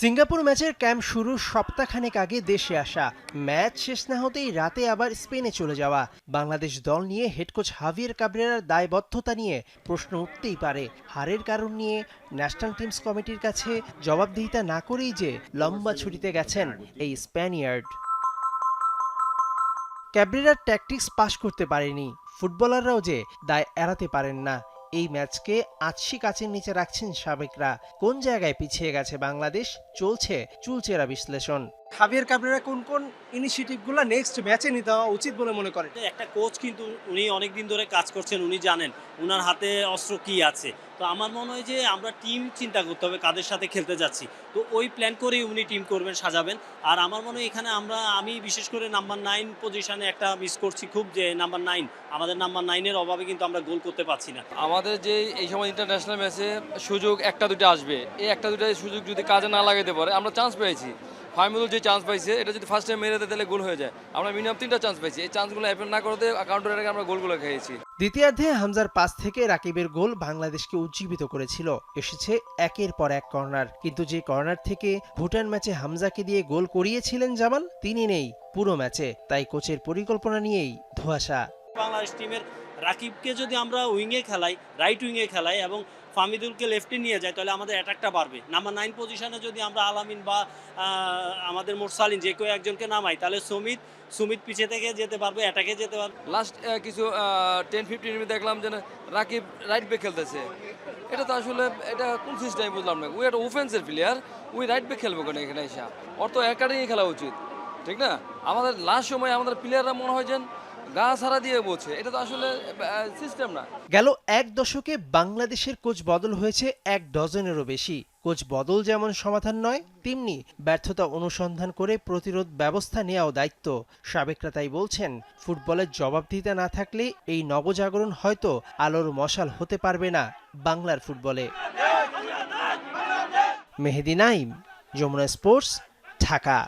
Singapore ম্যাচের camp শুরুর সপ্তাহখানেক আগে দেশে আসা। ম্যাচ শেষ না হতেই রাতে আবার স্পেনে চলে যাওয়া। বাংলাদেশ দল নিয়ে হেড কোচ হাভিয়ার কাবরেরার দায়বদ্ধতা নিয়ে প্রশ্ন উঠতেই পারে। হারের কারণ নিয়ে ন্যাশনাল টিমস কমিটির কাছে জবাবদিহিতা না করেই যে লম্বা ছুটিতে গেছেন এই স্প্যানিয়ার্ড। ক্যাবরেরার ট্যাকটিক্স পাশ করতে পারেনি। ফুটবলাররাও যে দায় এড়াতে পারেন না। এই ম্যাচকে আছি কাছের নিচে রাখছেন সাবেকরা। কোন জায়গায় পিছিয়ে গেছে বাংলাদেশ? চলছে চুলচেরা বিশ্লেষণ। হাবিয়ার কাবরেরা কোন কোন ইনিশিয়েটিভগুলো নেক্সট ম্যাচে নিতে হওয়া উচিত বলে মনে করেন? একটা কোচ কিন্তু উনি অনেক দিন ধরে কাজ করছেন উনি জানেন উনার হাতে অস্ত্র কি আছে। তো আমার মনে হয় যে আমরা টিম চিন্তা করতে হবে কাদের সাথে খেলতে যাচ্ছি। তো ওই প্ল্যান করেই উনি টিম করবেন সাজাবেন। আর আমার মনে হয় এখানে আমরা আমি বিশেষ করে নাম্বার নাইন পজিশনে একটা মিস করছি খুব যে নাম্বার নাইন আমাদের নাম্বার নাইনের অভাবে কিন্তু আমরা গোল করতে পারছি না। আমাদের যে এই সময় ইন্টারন্যাশনাল ম্যাচে সুযোগ একটা দুটো আসবে। এই একটা দুটো সুযোগ যদি কাজে না লাগাতে পারে আমরা চান্স পেয়েছি। ফাইমুল যে চান্স পাইছে এটা যদি ফার্স্ট টাইম মেরে দেয় তাহলে গোল হয়ে যায়। আমরা মিনিমাম তিনটা চান্স পাইছি। এই চান্সগুলো অ্যাপেল না করতে কাউন্টার এটাকে আমরা গোলগুলো খেয়েছি। দ্বিতীয়ার্ধে হামজার পাস থেকে রাকিবের গোল বাংলাদেশকে উজ্জীবিত করেছিল। এসেছে একের পর এক কর্নার কিন্তু যে কর্নার থেকে ভুটান ম্যাচে হামজাকে দিয়ে গোল করিয়েছিলেন জামাল তিনি নেই পুরো ম্যাচে তাই কোচের পরিকল্পনা নিয়েই ধোঁয়াশা। বাংলাদেশ টিমের রাকিবকে যদি আমরা উইংয়ে খেলাই রাইট উইংয়ে খেলাই এবং ফামিদুলকে লেফটে নিয়ে যায় তাহলে আমাদের অ্যাটাকটা বাড়বে। নাম্বার নাইন পজিশনে যদি আমরা আলামিন বা আমাদের মোরসালিন যে কেউ একজনকে নামাই, তাহলে সুমিত সুমিত পিছে থেকে যেতে পারবে অ্যাটাকে যেতে পারবে। লাস্ট কিছু টেন ফিফটিন দেখলাম যে রাকিব রাইট ব্যাক খেলতেছে। এটা তো আসলে, এটা কোন সিস্টেম বুঝলাম না। উই একটা ওফেন্সের প্লেয়ার উই রাইট ব্যাক খেলব কেন এখানে এসে? ওর তো একাডেমি খেলা উচিত, ঠিক না? আমাদের লাস্ট সময় আমাদের প্লেয়াররা মনে হয় যেন গেল এক দশকে বাংলাদেশের কোচ বদল হয়েছে এক ডজনেরও বেশি। কোচ বদল যেমন সমাধান নয়, তেমনি ব্যর্থতা অনুসন্ধান করে প্রতিরোধ ব্যবস্থা নেওয়াও দায়িত্ব। সাবেকরা তাই বলছেন, ফুটবলের জবাবদিহিতা না থাকলে এই নবজাগরণ হয়তো আলোর মশাল হতে পারবে না বাংলার ফুটবলে। মেহেদি নাইম, যমুনা স্পোর্টস, ঢাকা।